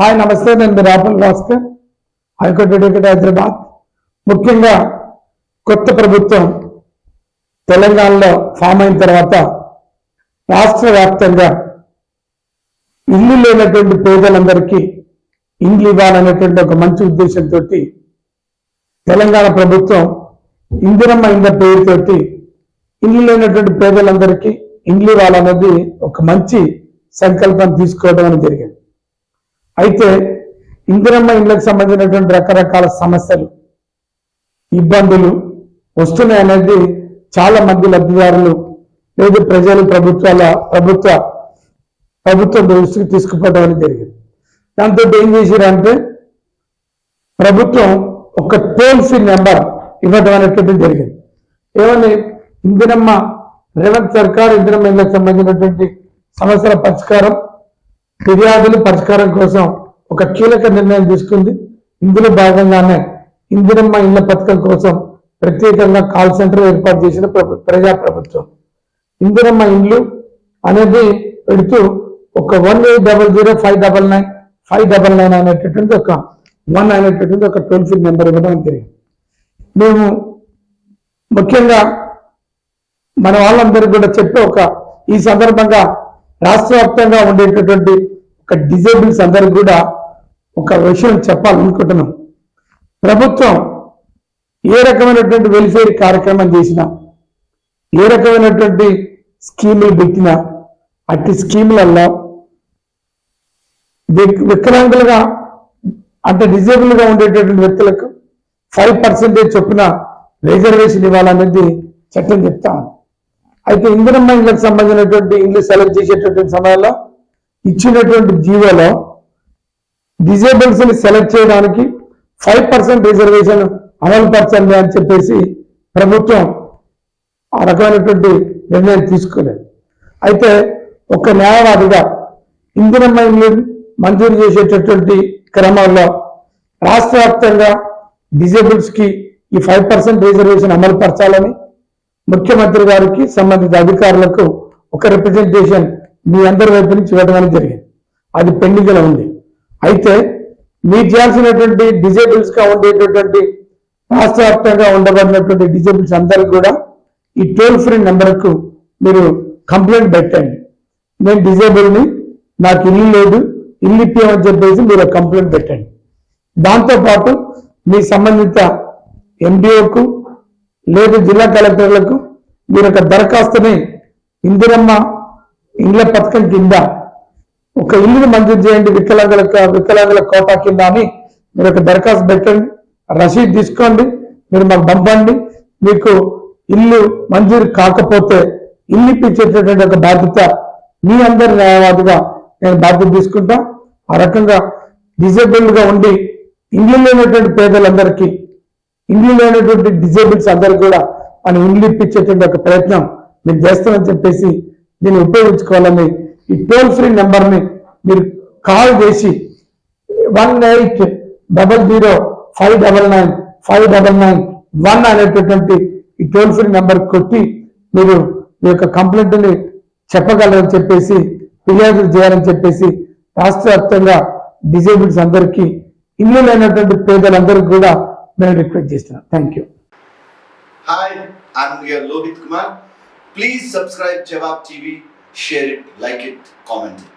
Hi నమస్తే నేను మీ Rahul Bhaskar high court advocate Hyderabad. ముఖ్యంగా కొత్త ప్రభుత్వం తెలంగాణలో ఫామ్ అయిన తర్వాత రాష్ట్ర వ్యాప్తంగా ఇల్లు లేనటువంటి పేదలందరికీ ఇండ్లు ఇవ్వాలనేటువంటి ఒక మంచి ఉద్దేశంతో తెలంగాణ ప్రభుత్వం ఇందిరమ్మ ఇంద పేరుతోటి ఇల్లు లేనటువంటి పేదలందరికీ ఇండ్లు ఇవ్వాలన్నది ఒక మంచి సంకల్పం తీసుకోవడం జరిగింది. అయితే ఇందిరమ్మ ఇళ్ళకు సంబంధించినటువంటి రకరకాల సమస్యలు ఇబ్బందులు వస్తున్నాయి అనేది చాలా మంది లబ్ధిదారులు లేదు ప్రజలు ప్రభుత్వాల ప్రభుత్వ ప్రభుత్వం దృష్టికి తీసుకుపోవడం జరిగింది. దాంతో ఏం చేశారంటే ప్రభుత్వం ఒక టోల్ ఫ్రీ నెంబర్ ఇవ్వడం అనేటువంటిది జరిగింది. ఏమని? ఇందిరమ్మ రేవంత్ సర్కార్ ఇందిరమ్మ ఇళ్ళకు సంబంధించినటువంటి సమస్యల పరిష్కారం ఫిర్యాదులు పరిష్కారం కోసం ఒక కీలక నిర్ణయం తీసుకుంది. ఇందులో భాగంగానే ఇందిరమ్మ ఇళ్ళ పథకం కోసం ప్రత్యేకంగా కాల్ సెంటర్ ఏర్పాటు చేసిన ప్రజా ప్రభుత్వం ఇందిరమ్మ ఇండ్లు అనేది పెడుతూ ఒక one eight double zero five double nine five double nine అనేటటువంటి ఒక వన్ అనేటటువంటి ఒక టోల్ ఫ్రీ నెంబర్ ఇవ్వడం జరిగింది. మేము ముఖ్యంగా మన వాళ్ళందరికీ కూడా చెప్పే ఒక ఈ సందర్భంగా రాష్ట్ర వ్యాప్తంగా ఉండేటటువంటి ఒక డిజేబుల్స్ అందరికి కూడా ఒక విషయం చెప్పాలనుకుంటున్నాం. ప్రభుత్వం ఏ రకమైనటువంటి వెల్ఫేర్ కార్యక్రమం చేసినా ఏ రకమైనటువంటి స్కీములు పెట్టినా అట్టి స్కీములలో వికలాంగులుగా అంటే డిజేబుల్గా ఉండేటటువంటి వ్యక్తులకు ఫైవ్ పర్సెంటేజ్ చొప్పున రిజర్వేషన్ ఇవ్వాలనేది చట్టం చెప్తా ఉంది. అయితే ఇందిరమ్మ ఇళ్ళకి సంబంధించినటువంటి ఇల్లు సెలెక్ట్ చేసేటటువంటి సమయంలో ఇచ్చినటువంటి జీవోలో డిజేబుల్స్ని సెలెక్ట్ చేయడానికి ఫైవ్ పర్సెంట్ రిజర్వేషన్ అమలుపరచండి అని చెప్పేసి ప్రభుత్వం ఆ రకమైనటువంటి నిర్ణయం తీసుకోలేదు. అయితే ఒక న్యాయవాదిగా ఇంధన ఇల్లు మంజూరు చేసేటటువంటి క్రమంలో రాష్ట్ర వ్యాప్తంగా డిజేబుల్స్కి ఈ ఫైవ్ పర్సెంట్ రిజర్వేషన్ అమలుపరచాలని ముఖ్యమంత్రి గారికి సంబంధిత అధికారులకు ఒక రిప్రజెంటేషన్ మీ అందరి వైపు నుంచి ఇవ్వడం జరిగింది. అది పెండింగ్లో ఉంది. అయితే మీరు చేయాల్సినటువంటి డిజేబుల్స్గా ఉండేటటువంటి రాష్ట్ర వ్యాప్తంగా ఉండబడినటువంటి డిజేబుల్స్ అందరికి కూడా ఈ టోల్ ఫ్రీ నెంబర్కు మీరు కంప్లైంట్ పెట్టండి. నేను డిజేబుల్ని నాకు ఇల్లు లేదు ఇల్లు ఇప్పించమని చెప్పేసి మీరు కంప్లైంట్ పెట్టండి. దాంతోపాటు మీ సంబంధిత ఎండిఓకు లేదు జిల్లా కలెక్టర్లకు మీరు ఒక దరఖాస్తుని ఇందిరమ్మ ఇండ్ల పథకం కింద ఒక ఇల్లుని మంజూరు చేయండి వికలాంగుల వికలాంగుల కోటా కింద అని మీరు ఒక దరఖాస్తు పెట్టండి రసీదు తీసుకోండి మీరు మాకు పంపండి. మీకు ఇల్లు మంజూరు కాకపోతే ఇల్లు ఇప్పించేటటువంటి ఒక బాధ్యత మీ అందరి న్యాయవాదిగా నేను బాధ్యత తీసుకుంటా. ఆ రకంగా డిజేబుల్డ్గా ఉండి ఇండ్లు లేనటువంటి పేదలందరికీ ఇండ్లు లేనటువంటి డిజేబుల్స్ అందరికి కూడా మనం ఇండ్లు ఇప్పించేటువంటి ఒక ప్రయత్నం మీరు చేస్తామని చెప్పేసి దీన్ని ఉపయోగించుకోవాలని ఈ టోల్ ఫ్రీ నెంబర్ని మీరు కాల్ చేసి one eight double zero five double nine five double nine one అనేటటువంటి ఈ టోల్ ఫ్రీ నెంబర్ కొట్టి మీరు మీ యొక్క కంప్లైంట్ని చెప్పగలరని చెప్పేసి ఫిర్యాదులు చేయాలని చెప్పేసి రాష్ట్ర వ్యాప్తంగా డిజేబుల్స్ అందరికీ ఇల్లు లేనటువంటి పేదలందరికీ కూడా నేను రిక్వెస్ట్ చేస్తున్నాను thank you Hi, I'm your Lohit Kumar. Please subscribe Jawab TV, share it, like it, comment it.